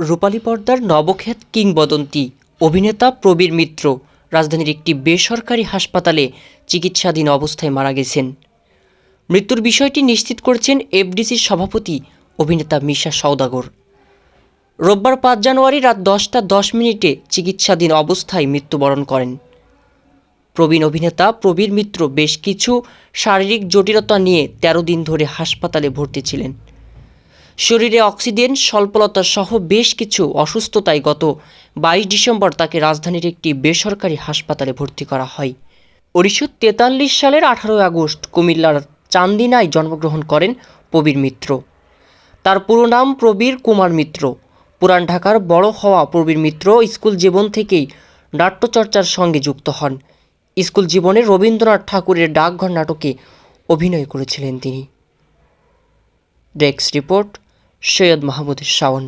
রূপালী পর্দার নবখ্যাত কিংবদন্তি অভিনেতা প্রবীর মিত্র রাজধানীর একটি বেসরকারি হাসপাতালে চিকিৎসাধীন অবস্থায় মারা গেছেন। মৃত্যুর বিষয়টি নিশ্চিত করেছেন এফডিসির সভাপতি অভিনেতা মিশা সওদাগর। রোববার পাঁচ জানুয়ারি রাত দশটা দশ মিনিটে চিকিৎসাধীন অবস্থায় মৃত্যুবরণ করেন। প্রবীণ অভিনেতা প্রবীর মিত্র বেশ কিছু শারীরিক জটিলতা নিয়ে তেরো দিন ধরে হাসপাতালে ভর্তি ছিলেন। শরীরে অক্সিজেন, স্বল্পলতা সহ বেশ কিছু অসুস্থতায় গত বাইশ ডিসেম্বর তাকে রাজধানীর একটি বেসরকারি হাসপাতালে ভর্তি করা হয়। উনিশশো তেতাল্লিশ সালের আঠারোই আগস্ট কুমিল্লার চান্দিনায় জন্মগ্রহণ করেন প্রবীর মিত্র। তার পুরো নাম প্রবীর কুমার মিত্র। পুরান ঢাকার বড় হওয়া প্রবীর মিত্র স্কুল জীবন থেকেই নাট্যচর্চার সঙ্গে যুক্ত হন। স্কুল জীবনে রবীন্দ্রনাথ ঠাকুরের ডাকঘর নাটকে অভিনয় করেছিলেন তিনি। Desk report Syed Mahmud Shaon